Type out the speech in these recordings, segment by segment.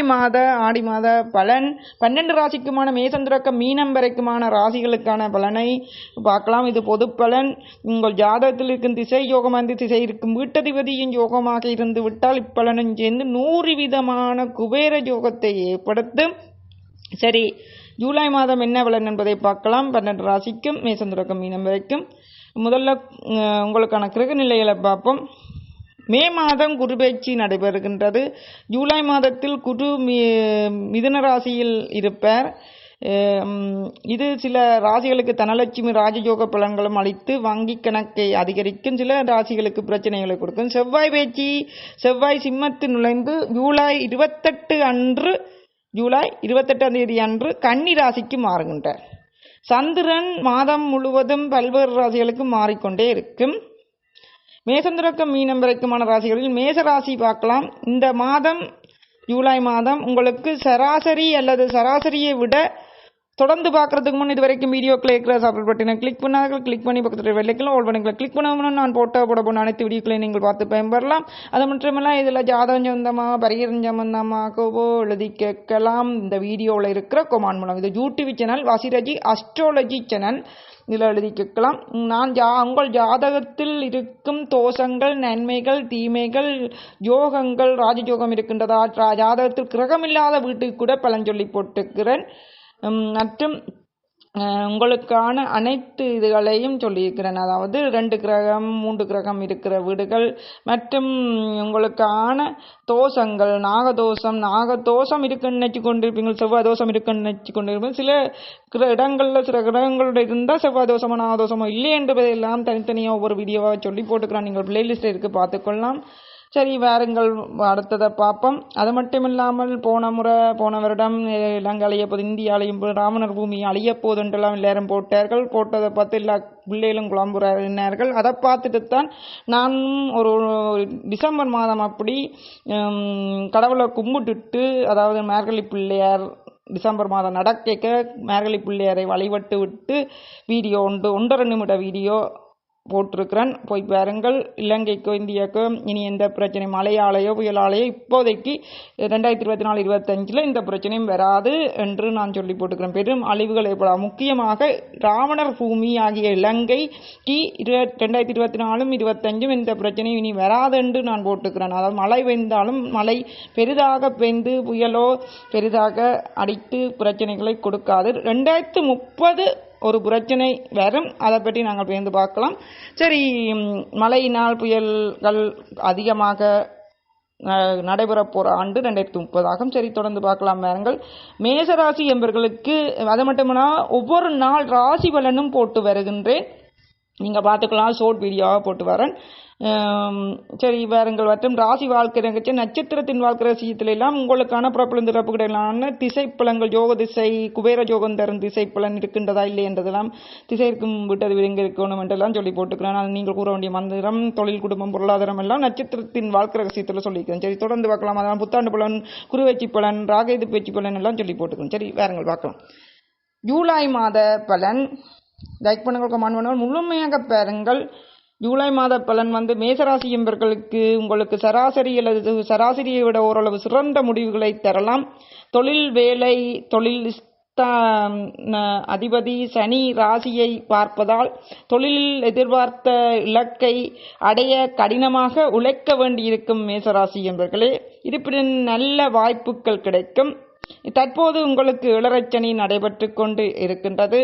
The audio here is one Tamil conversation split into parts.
மாத ஆடி மாத பலன் பன்னெண்டு ராசிக்குமான மேசந்திரக்கம் மீனம் வரைக்குமான ராசிகளுக்கான பலனை பார்க்கலாம். இது பொது பலன். உங்கள் ஜாதகத்தில் இருக்கும் திசை யோகமாந்து திசை இருக்கும் வீட்டதிபதியின் யோகமாக இருந்து விட்டால் இப்பலனும் சேர்ந்து நூறு விதமான குபேர யோகத்தை ஏற்படுத்தும். சரி ஜூலை மாதம் என்ன பலன் என்பதை பார்க்கலாம். பன்னெண்டு ராசிக்கும் மேசந்திரக்கம் மீனம் வரைக்கும். முதல்ல உங்களுக்கான கிரக நிலைகளை பார்ப்போம். மே மாதம் குரு பெயர்ச்சி நடைபெறுகின்றது. ஜூலை மாதத்தில் குரு மி மிதுன ராசியில் இருப்பார். இது சில ராசிகளுக்கு தனலட்சுமி ராஜயோக பலன்களும் அளித்து வங்கி கணக்கை அதிகரிக்கும். சில ராசிகளுக்கு பிரச்சனைகளை கொடுக்கும். செவ்வாய் பேச்சு செவ்வாய் சிம்மத்தில் நுழைந்து ஜூலை இருபத்தெட்டு அன்று ஜூலை இருபத்தெட்டாம் தேதி அன்று கன்னி ராசிக்கு மாறுகின்றார். சந்திரன் மாதம் முழுவதும் பல்வேறு ராசிகளுக்கு மாறிக்கொண்டே இருக்கும். மேசந்திரக்கம் மீனம் வரைக்குமான ராசிகளில் மேச ராசி பார்க்கலாம். இந்த மாதம் ஜூலை மாதம் உங்களுக்கு சராசரி அல்லது சராசரியை விட தொடர்ந்து பார்க்கறதுக்கு முன் இது வரைக்கும் வீடியோக்களை இருக்கிற சப்ஸ்கிரைப் பட்டினை கிளிக் பண்ணார்கள் கிளிக் பண்ணி பக்கத்தில் வெள்ளைக்கெல்லாம் ஓல் பண்ணிக்கலாம் கிளிக் பண்ணாமல் நான் போட்டோ போட போன அனைத்து வீடியோக்களையும் நீங்கள் பார்த்து பயன்பெறலாம். அது மட்டுமல்ல இதில் ஜாதகம் சம்பந்தமாக பரிகரம் சம்பந்தமாகவோ எழுதி கேட்கலாம். இந்த வீடியோவில் இருக்கிற கொமான் மூலம் இது யூடியூப் சேனல் வசிரஜி அஸ்ட்ரோலஜி சேனல் இதில் எழுதி கேட்கலாம். நான் ஜா உங்கள் ஜாதகத்தில் இருக்கும் தோஷங்கள் நன்மைகள் தீமைகள் யோகங்கள் ராஜயோகம் இருக்கின்றதா? ஜாதகத்தில் ஜாதகத்தில் கிரகமில்லாத வீட்டுக்கு கூட பலன் சொல்லி போட்டுக்கிறேன் மற்றும் உங்களுக்கான அனைத்து இதுகளையும் சொல்லியிருக்கிறேன். அதாவது ரெண்டு கிரகம் மூன்று கிரகம் இருக்கிற வீடுகள் மற்றும் உங்களுக்கான தோஷங்கள் நாகதோஷம் நாகதோஷம் இருக்குன்னு நினச்சி கொண்டிருப்பீங்க செவ்வாய் தோஷம் இருக்குன்னு நினச்சி கொண்டிருப்பீங்க சில கிர இடங்களில் சில கிரகங்களோட இருந்தால் செவ்வாய் தோஷமோ நாகதோஷமோ இல்லை என்பதையெல்லாம் தனித்தனியாக ஒவ்வொரு வீடியோவாக சொல்லி போட்டுக்கிறான். நீங்கள் பிளேலிஸ்ட் இருக்குது பார்த்துக்கொள்ளலாம் சரி வாருங்கள் அடுத்ததை பார்ப்போம். அது மட்டும் இல்லாமல் போன முறை போன வருடம் இலங்கை அழிய போது இந்தியா அழியும் போது பூமி அழிய போதுன்றெல்லாம் எல்லாரும் போட்டார்கள். போட்டதை பார்த்து எல்லா பிள்ளைகளும் குழம்புறார்கள் அதை பார்த்துட்டு தான் நான் ஒரு டிசம்பர் மாதம் அப்படி கடவுளை கும்பிட்டுட்டு அதாவது மார்கழி பிள்ளையார் டிசம்பர் மாதம் நடக்க மார்கழி பிள்ளையாரை வழிபட்டு விட்டு வீடியோ உண்டு ஒன்றரை நிமிட வீடியோ போட்டிருக்கிறேன். போய் பாருங்கள். இலங்கைக்கோ இந்தியாவுக்கோ இனி எந்த பிரச்சனை மழையாலேயோ புயலாலையோ இப்போதைக்கு ரெண்டாயிரத்தி இருபத்தி நாலு இருபத்தஞ்சில் இந்த பிரச்சனையும் வராது என்று நான் சொல்லி போட்டுக்கிறேன். பெரும் அழிவுகள் ஏற்படாது முக்கியமாக ராவணர் பூமி ஆகிய இலங்கைக்கு இரு ரெண்டாயிரத்தி இருபத்தி நாலும் இருபத்தஞ்சும் இந்த பிரச்சனையும் இனி வராது என்று நான் போட்டுக்கிறேன். அதாவது மழை பெய்ந்தாலும் மழை பெரிதாக பெய்ந்து புயலோ பெரிதாக அடித்து பிரச்சனைகளை கொடுக்காது. ரெண்டாயிரத்து முப்பது ஒரு பிரச்சனை வரும் அதை பற்றி நாங்கள் பேர்ந்து பார்க்கலாம். சரி மழையினால் புயல்கள் அதிகமாக அஹ், நடைபெறப் போகிற ஆண்டு ரெண்டாயிரத்தி முப்பதாகும். சரி தொடர்ந்து பார்க்கலாம் பாருங்கள் மேசராசி என்பவர்களுக்கு அது மட்டுமனா ஒவ்வொரு நாள் ராசி பலனும் போட்டு வருகின்றேன். நீங்கள் பார்த்துக்கலாம் ஷோர்ட் வீடியோவாக போட்டு வரேன். சரி வாருங்கள் மற்றும் ராசி வாழ்க்கை நிகழ்ச்சி நட்சத்திரத்தின் வாழ்க்கை ரசியத்தில் எல்லாம் உங்களுக்கான புறப்பழுந்து இறப்புகளிலான திசைப்பலங்கள் யோக திசை குபேர யோகம் தரும் திசைப்பலன் இருக்கின்றதா இல்லை என்றதெல்லாம் திசை இருக்கும் விட்டது எங்கே இருக்கணும் என்றெல்லாம் சொல்லி போட்டுக்கிறேன் அது நீங்கள் கூற வேண்டிய மந்திரம் தொழில் குடும்பம் பொருளாதாரம் எல்லாம் நட்சத்திரத்தின் வாழ்க்கை ரகசியத்தில் சொல்லியிருக்கேன் சரி தொடர்ந்து பார்க்கலாம். அதெல்லாம் புத்தாண்டு பலன் குருவேச்சி பலன் ராகேது பேச்சு பலன் எல்லாம் சொல்லி போட்டுக்கிறேன் சரி வாருங்கள் பார்க்கலாம். ஜூலை மாத பலன். லைக் பண்ணுங்கள் கமெண்ட் பண்ணுங்கள் முழுமையாக பாருங்கள். ஜூலை மாத பலன் வந்து மேசராசி என்பவர்களுக்கு உங்களுக்கு சராசரி அல்லது சராசரியை விட ஓரளவு சிறந்த முடிவுகளை தரலாம். தொழில் வேலை தொழில் அதிபதி சனி ராசியை பார்ப்பதால் தொழிலில் எதிர்பார்த்த இலக்கை அடைய கடினமாக உழைக்க வேண்டியிருக்கும் மேசராசி என்பவர்களே இருப்பினும் நல்ல வாய்ப்புகள் கிடைக்கும். தற்போது உங்களுக்கு இளரச்சனி நடைபெற்று கொண்டு இருக்கின்றது.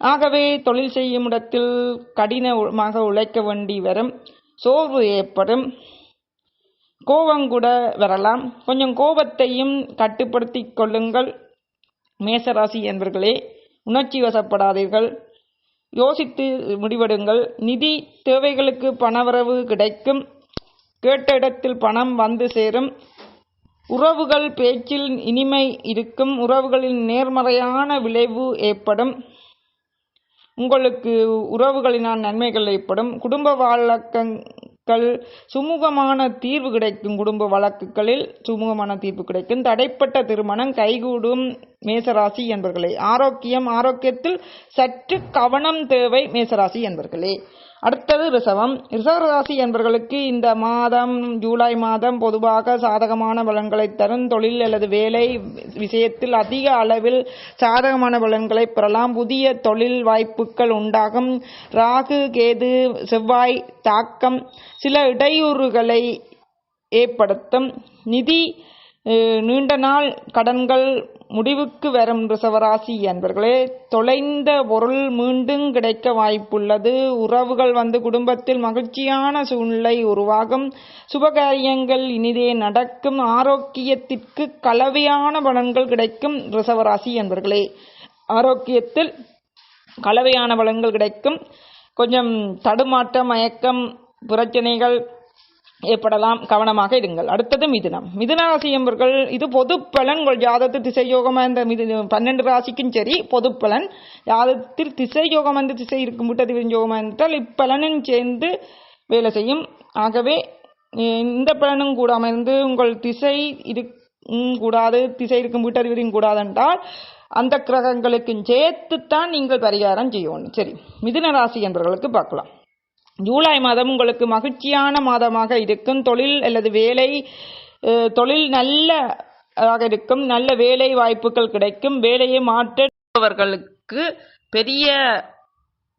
ஆகவே தொழில் செய்யும் இடத்தில் கடினமாக உழைக்க வேண்டி வரும். சோர்வு ஏற்படும். கோபம் கூட வரலாம். கொஞ்சம் கோபத்தையும் கட்டுப்படுத்தி கொள்ளுங்கள். மேசராசி என்பர்களே உணர்ச்சி வசப்படாதீர்கள். யோசித்து முடிவெடுங்கள். நிதி தேவைகளுக்கு பணவரவு கிடைக்கும். கேட்ட இடத்தில் பணம் வந்து சேரும். உறவுகள் பேச்சில் இனிமை இருக்கும். உறவுகளின் நேர்மறையான விளைவு ஏற்படும். உங்களுக்கு உறவுகளினால் நன்மைகள் ஏற்படும். குடும்ப வழக்கங்கள் சுமூகமான தீர்வு கிடைக்கும் குடும்ப வழக்குகளில் சுமூகமான தீர்வு கிடைக்கும். தடைப்பட்ட திருமணம் கைகூடும் மேசராசி என்பர்களே. ஆரோக்கியம் ஆரோக்கியத்தில் சற்று கவனம் தேவை மேசராசி என்பர்களே. அடுத்தது ரிசவம் ரிசவராசி ராசி என்பவர்களுக்கு இந்த மாதம் ஜூலை மாதம் பொதுவாக சாதகமான பலன்களை தரும். தொழில் அல்லது வேலை விஷயத்தில் அதிக அளவில் சாதகமான பலன்களை பெறலாம். புதிய தொழில் வாய்ப்புகள் உண்டாகும். ராகு கேது செவ்வாய் தாக்கம் சில இடையூறுகளை ஏற்படுத்தும். நிதி நீண்ட நாள் கடன்கள் முடிவுக்கு வரும் ரிசவராசி என்பர்களே தொலைந்த பொருள் மீண்டும் கிடைக்க வாய்ப்புள்ளது. உறவுகள் வந்து குடும்பத்தில் மகிழ்ச்சியான சூழ்நிலை உருவாகும். சுபகாரியங்கள் இனிதே நடக்கும். ஆரோக்கியத்திற்கு கலவையான பலன்கள் கிடைக்கும் ரிசவராசி என்பர்களே ஆரோக்கியத்தில் கலவையான பலன்கள் கிடைக்கும். கொஞ்சம் தடுமாட்டம் மயக்கம் பிரச்சனைகள் ஏற்படலாம். கவனமாக இருங்கள். அடுத்தது மிதுனம். மிதுன ராசி என்பவர்கள் இது பொது பலன். உங்கள் ஜாதகத்தில் திசை யோகமாக இருந்த மிது பன்னெண்டு ராசிக்கும் சரி பொது பலன். ஜாதகத்தில் திசை யோகம் வந்து திசை இருக்கும் விட்டது யோகமாக இருந்தால் இப்பலனும் சேர்ந்து வேலை செய்யும். ஆகவே இந்த பலனும் கூட அமைந்து உங்கள் திசை இருக்கும் கூடாது. திசை இருக்கும் வீட்டறிவதையும் கூடாது என்றால் அந்த கிரகங்களுக்கும் சேர்த்துத்தான் நீங்கள் பரிகாரம் செய்யணும். சரி. மிதுன ராசி என்பவர்களுக்கு பார்க்கலாம். ஜூலை மாதம் உங்களுக்கு மகிழ்ச்சியான மாதமாக இருக்கும். தொழில் அல்லது வேலை தொழில் நல்ல ஆக இருக்கும். நல்ல வேலை வாய்ப்புகள் கிடைக்கும். வேலையை மாற்றுபவர்களுக்கு பெரிய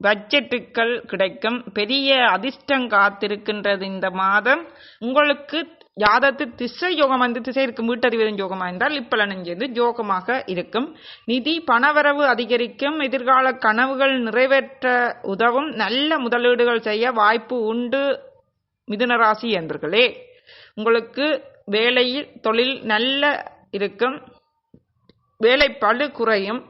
பட்ஜெட்டுகள் கிடைக்கும். பெரிய அதிர்ஷ்டம் காத்திருக்கின்றது இந்த மாதம். உங்களுக்கு யாதத்து திசை யோகம் வந்து திசை இருக்கும் வீட்டறிவதன் யோகமா இருந்தால் இப்பலனும் சேர்ந்து யோகமாக இருக்கும். நிதி பணவரவு அதிகரிக்கும். எதிர்கால கனவுகள் நிறைவேற்ற உதவும். நல்ல முதலீடுகள் செய்ய வாய்ப்பு உண்டு மிதுனராசி என்பர்களே. உங்களுக்கு வேலையில் தொழில் நல்ல இருக்கும். வேலை குறையும்.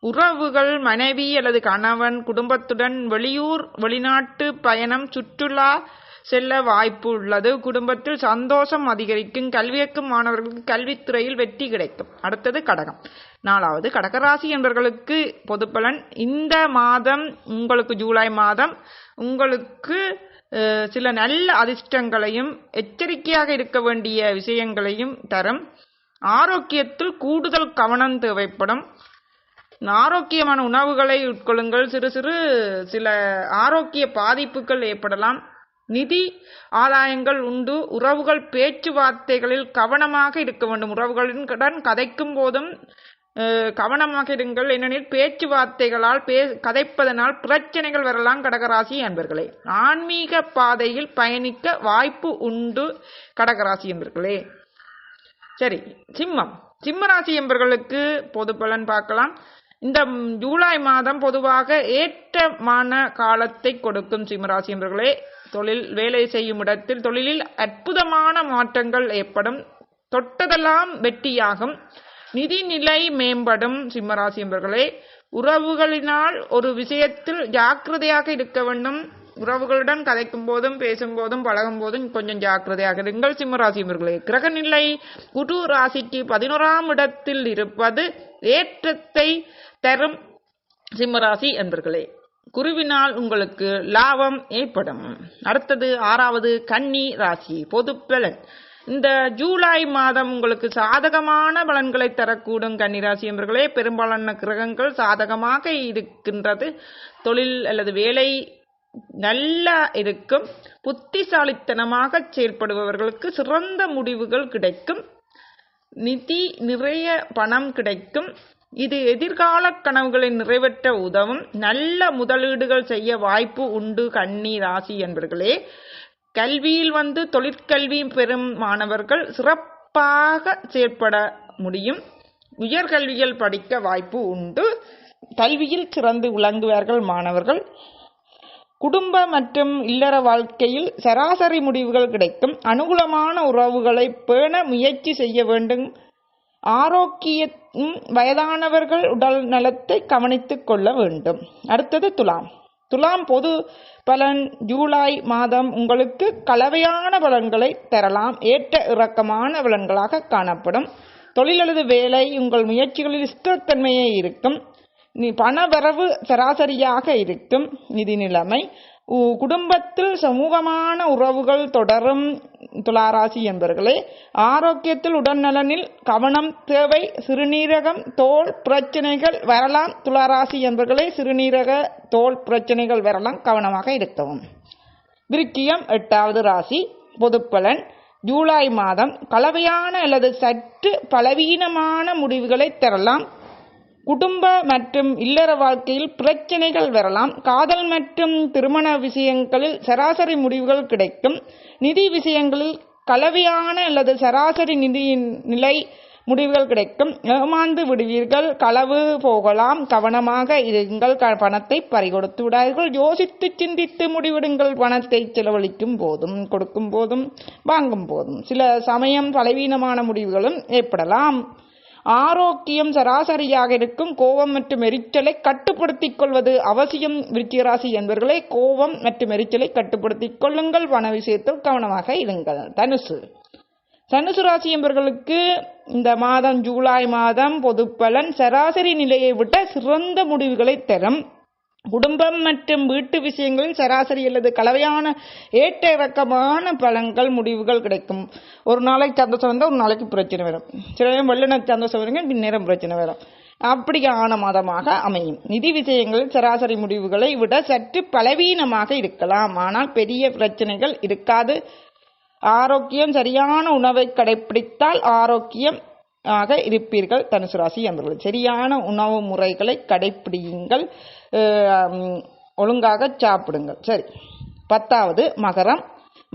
உறவுகள் மனைவி அல்லது கணவன் குடும்பத்துடன் வெளியூர் வெளிநாட்டு பயணம் சுற்றுலா செல்ல வாய்ப்பு உள்ளது. குடும்பத்தில் சந்தோஷம் அதிகரிக்கும். கல்வியக்கும் மாணவர்களுக்கு கல்வித்துறையில் வெற்றி கிடைக்கும். அடுத்தது கடகம். நாலாவது கடகராசி என்பவர்களுக்கு பொதுப்பலன். இந்த மாதம் உங்களுக்கு ஜூலை மாதம் உங்களுக்கு சில நல்ல அதிர்ஷ்டங்களையும் எச்சரிக்கையாக இருக்க வேண்டிய விஷயங்களையும் தரும். ஆரோக்கியத்தில் கூடுதல் கவனம் தேவைப்படும். ஆரோக்கியமான உணவுகளை உட்கொள்ளுங்கள். சிறு சிறு சில ஆரோக்கிய பாதிப்புகள் ஏற்படலாம். நிதி ஆதாயங்கள் உண்டு. உறவுகள் பேச்சுவார்த்தைகளில் கவனமாக இருக்க வேண்டும். உறவுகளுடன் கதைக்கும் போதும் கவனமாக இருங்கள். ஏனெனில் பேச்சுவார்த்தைகளால் பே கதைப்பதனால் பிரச்சனைகள் வரலாம் கடகராசி என்பர்களே. ஆன்மீக பாதையில் பயணிக்க வாய்ப்பு உண்டு கடகராசி என்பர்களே. சரி சிம்மம். சிம்மராசி என்பர்களுக்கு என்பவர்களுக்கு பொது பலன் பார்க்கலாம். இந்த ஜூலை மாதம் பொதுவாக ஏற்றமான காலத்தை கொடுக்கும் சிம்மராசி என்பவர்களே தொழில் வேலை செய்யும் இடத்தில் தொழிலில் அற்புதமான மாற்றங்கள் ஏற்படும். தொட்டதெல்லாம் வெட்டியாகும் நிதிநிலை மேம்படும் சிம்மராசி என்பவர்களே உறவுகளினால் ஒரு விஷயத்தில் ஜாக்கிரதையாக இருக்க வேண்டும். உறவுகளுடன் கதைக்கும் போதும் பேசும் போதும் பழகும் போதும் கொஞ்சம் ஜாக்கிரதையாக இருங்கள் சிம்மராசி என்பவர்களே கிரகநிலை குரு ராசிக்கு பதினோராம் இடத்தில் இருப்பது ஏற்றத்தை தரும் சிம்மராசி என்பர்களே. குருவினால் உங்களுக்கு லாபம் ஏற்படும். அடுத்தது ஆறாவது கன்னி ராசி பொது பலன். இந்த ஜூலை மாதம் உங்களுக்கு சாதகமான பலன்களை தரக்கூடும் கன்னிராசி என்பர்களே. பெரும்பாலான கிரகங்கள் சாதகமாக இருக்கின்றது. தொழில் அல்லது வேலை நல்லா இருக்கும். புத்திசாலித்தனமாக செயல்படுபவர்களுக்கு சிறந்த முடிவுகள் கிடைக்கும். நிதி நிறைய பணம் கிடைக்கும். இது எதிர்கால கனவுகளை நிறைவேற்ற உதவும். நல்ல முதலீடுகள் செய்ய வாய்ப்பு உண்டு கன்னி ராசி என்பர்களே. கல்வியில் வந்து தொழிற்கல்வி பெறும் மாணவர்கள் சிறப்பாக செயற்பட முடியும். உயர்கல்வியில் படிக்க வாய்ப்பு உண்டு. கல்வியில் சிறந்து விளங்குவார்கள் மாணவர்கள். குடும்ப மற்றும் இல்லற வாழ்க்கையில் சராசரி முடிவுகள் கிடைக்கும். அனுகூலமான உறவுகளை பேண முயற்சி செய்ய வேண்டும். ஆரோக்கியம் வயதானவர்கள் உடல் நலத்தை கவனித்துக் கொள்ள வேண்டும். அடுத்தது துலாம். துலாம் பொது பலன். ஜூலை மாதம் உங்களுக்கு கலவையான பலன்களை தரலாம். ஏற்ற இறக்கமான பலன்களாக காணப்படும். தொழில் அல்லது வேலை உங்கள் முயற்சிகளில் ஸ்திரத்தன்மையே இருக்கும். பணவரவு சராசரியாக இருக்கும். நிதி நிலைமை குடும்பத்தில் சமூகமான உறவுகள் தொடரும் துளாராசி என்பவர்களே ஆரோக்கியத்தில் உடல்நலனில் கவனம் தேவை சிறுநீரகம் தோல் பிரச்சனைகள் வரலாம். துளாராசி என்பவர்களே சிறுநீரக தோல் பிரச்சனைகள் வரலாம். கவனமாக இருக்கவும். விருக்கியம் எட்டாவது ராசி பொதுப்பலன். ஜூலை மாதம் கலவையான அல்லது சற்று பலவீனமான முடிவுகளை தரலாம். குடும்ப மற்றும் இல்லற வாழ்க்கையில் பிரச்சனைகள் வரலாம். காதல் மற்றும் திருமண விஷயங்களில் சராசரி முடிவுகள் கிடைக்கும். நிதி விஷயங்களில் கலவையான அல்லது சராசரி நிதியின் நிலை முடிவுகள் கிடைக்கும். ஏமாந்து விடுவீர்கள் களவு போகலாம். கவனமாக இருங்கள் க- பணத்தை பறிகொடுத்து விடாதீர்கள். யோசித்து சிந்தித்து முடிவெடுங்கள். பணத்தை செலவழிக்கும் போதும் கொடுக்கும் போதும் வாங்கும் போதும். சில சமயம் பலவீனமான முடிவுகளும் ஏற்படலாம். ஆரோக்கியம் சராசரியாக இருக்கும். கோபம் மற்றும் எரிச்சலை கட்டுப்படுத்திக் கொள்வது அவசியம். விருச்சிகராசி என்பவர்களே கோபம் மற்றும் எரிச்சலை கட்டுப்படுத்திக் கொள்ளுங்கள். பண விஷயத்தில் கவனமாக இருங்கள். தனுசு. தனுசு ராசி என்பவர்களுக்கு இந்த மாதம் ஜூலை மாதம் பொதுப்பலன் சராசரி நிலையை விட சிறந்த முடிவுகளை தரும். குடும்பம் மற்றும் வீட்டு விஷயங்களில் சராசரி அல்லது கலவையான ஏற்ற இறக்கமான பலன்கள் முடிவுகள் கிடைக்கும். ஒரு நாளைக்கு சந்தோஷம் வந்தால் ஒரு நாளைக்கு பிரச்சனை வரும். சில நேரம் வெள்ளன சந்தோஷம் வருங்க பின்னேரம் பிரச்சனை வரும். அப்படியான மாதமாக அமையும். நிதி விஷயங்களில் சராசரி முடிவுகளை விட சற்று பலவீனமாக இருக்கலாம். ஆனால் பெரிய பிரச்சனைகள் இருக்காது. ஆரோக்கியம் சரியான உணவை கடைப்பிடித்தால் ஆரோக்கியம் ஆக இருப்பீர்கள் தனுசு ராசி அன்பர்கள் சரியான உணவு முறைகளை கடைப்பிடியுங்கள். ஒழுங்காக சாப்பிடுங்கள். சரி. பத்தாவது மகரம்.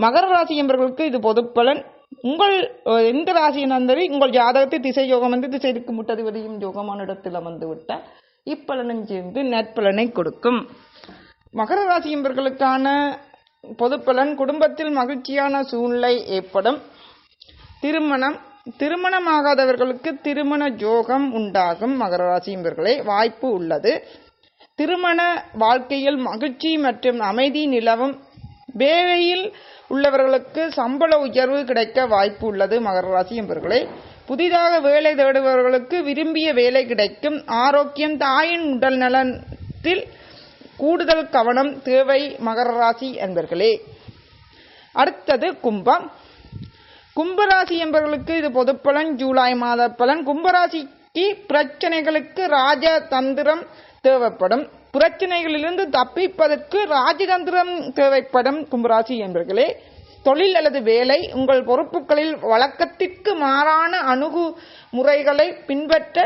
மகர ராசி என்பவர்களுக்கு இது பொதுப்பலன் உங்கள் எந்த ராசியின் அந்தரி உங்கள் ஜாதகத்தை திசை யோகம் வந்து திசைக்கு முட்டதிபதியும் யோகமான இடத்தில் அமர்ந்து விட்டால் இப்பலனும் சேர்ந்து நற்பலனை கொடுக்கும். மகர ராசி என்பவர்களுக்கான பொதுப்பலன் குடும்பத்தில் மகிழ்ச்சியான சூழ்நிலை ஏற்படும். திருமணம் திருமணமாகாதவர்களுக்கு திருமண ஜோகம் உண்டாகும் மகர ராசி வாய்ப்பு உள்ளது. திருமண வாழ்க்கையில் மகிழ்ச்சி மற்றும் அமைதி நிலவும். வேலையில் உள்ளவர்களுக்கு சம்பள உயர்வு கிடைக்க வாய்ப்பு உள்ளது மகர ராசி என்பவர்களே புதிதாக வேலை தேடுபவர்களுக்கு விரும்பிய வேலை கிடைக்கும். ஆரோக்கியம் தாயின் உடல் நலத்தில் கூடுதல் கவனம் தேவை மகர ராசி என்பர்களே அடுத்தது கும்பம். கும்பராசி என்பவர்களுக்கு இது பொதுப்பலன் ஜூலை மாத பலன். கும்பராசிக்கு பிரச்சனைகளுக்கு ராஜ தந்திரம் தேவைப்படும். பிரச்சனைகளிலிருந்து தப்பிப்பதற்கு ராஜதந்திரம் தேவைப்படும் கும்பராசி என்பர்களே. தொழில் அல்லது வேலை உங்கள் பொறுப்புகளில் வழக்கத்திற்கு மாறான அணுகுமுறைகளை பின்பற்ற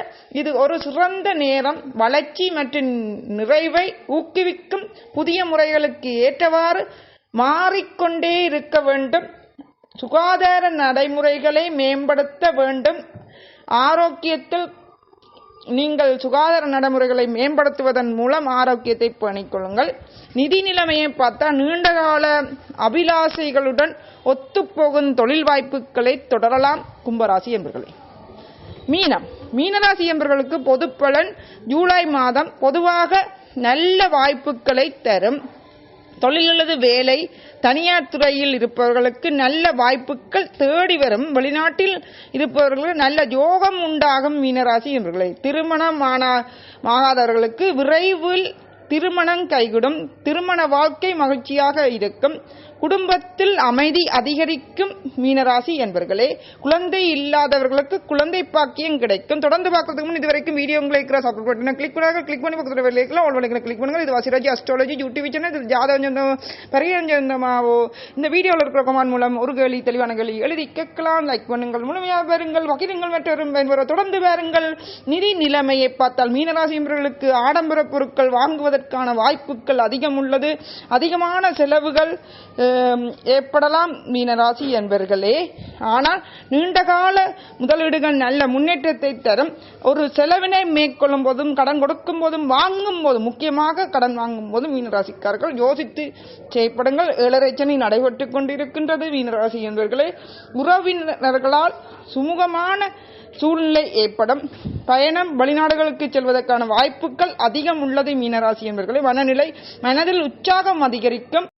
இது ஒரு சிறந்த நேரம். வளர்ச்சி மற்றும் நிறைவை ஊக்குவிக்கும் புதிய முறைகளுக்கு ஏற்றவாறு மாறிக்கொண்டே இருக்க வேண்டும். சுகாதார நடைமுறைகளை மேம்படுத்த வேண்டும். ஆரோக்கியத்தில் நீங்கள் சுகாதார நடைமுறைகளை மேம்படுத்துவதன் மூலம் ஆரோக்கியத்தை பணிக்கொள்ளுங்கள். நிதி நிலைமையை பார்த்தா நீண்டகால அபிலாசைகளுடன் ஒத்துப்போகும் தொழில் வாய்ப்புகளை தொடரலாம் கும்பராசி என்பர்களே. மீனம். மீனராசி என்பவர்களுக்கு பொதுப்பலன் ஜூலை மாதம் பொதுவாக நல்ல வாய்ப்புகளை தரும். தொழில் அல்லது வேலை தனியார் துறையில் இருப்பவர்களுக்கு நல்ல வாய்ப்புகள் தேடி வரும். வெளிநாட்டில் இருப்பவர்களுக்கு நல்ல யோகம் உண்டாகும் மீனராசி என்பவர்களை. திருமணம் ஆகாதவர்களுக்கு விரைவில் திருமணம் கைகூடும். திருமண வாழ்க்கை மகிழ்ச்சியாக இருக்கும். குடும்பத்தில் அமைதி அதிகரிக்கும் மீனராசி என்பர்களே குழந்தை இல்லாதவர்களுக்கு குழந்தை பாக்கியம் கிடைக்கும். தொடர்ந்து பார்க்கறதுக்கு முன் இதுவரைக்கும் வீடியோ உங்களுக்கு இருக்கிற சப்ஸ்கிரைப் பட்டனை கிளிக் பண்ணாங்க கிளிக் பண்ணி பக்கத்தில் வெளியில உங்களுக்கு கிளிக் பண்ணுங்க. இது வசிராஜி அஸ்ட்ராலஜி யூடியூப் சேனல் இது ஜாதகம் சொந்தம் பரிகாரம் சொந்தமாவோ இந்த வீடியோவில் இருக்கிற கமான் மூலம் ஒரு கேள்வி தெளிவான கேள்வி எழுதி கேட்கலாம். லைக் பண்ணுங்கள் முழுமையாக பாருங்கள் வகிருங்கள் மற்றும் பயன்பெற தொடர்ந்து பாருங்கள். நிதி நிலைமையை பார்த்தால் மீனராசி என்பவர்களுக்கு ஆடம்பர பொருட்கள் வாங்குவதற்கான வாய்ப்புகள் அதிகம் உள்ளது. அதிகமான செலவுகள் ஏற்படலாம் மீனராசி என்பர்களே. ஆனால் நீண்டகால முதலீடுகள் நல்ல முன்னேற்றத்தை தரும். ஒரு செலவினை மேற்கொள்ளும் போதும் கடன் கொடுக்கும் போதும் வாங்கும் போதும் முக்கியமாக கடன் வாங்கும் போதும் மீனராசிக்காரர்கள் யோசித்து செயற்படுங்கள். ஏழரைச்சனை நடைபெற்றுக் கொண்டிருக்கின்றது மீனராசி என்பர்களே. உறவினர்களால் சுமூகமான சூழ்நிலை ஏற்படும். பயணம் வெளிநாடுகளுக்கு செல்வதற்கான வாய்ப்புகள் அதிகம் உள்ளது மீனராசி என்பர்களே. மனநிலை மனதில் உற்சாகம் அதிகரிக்கும்.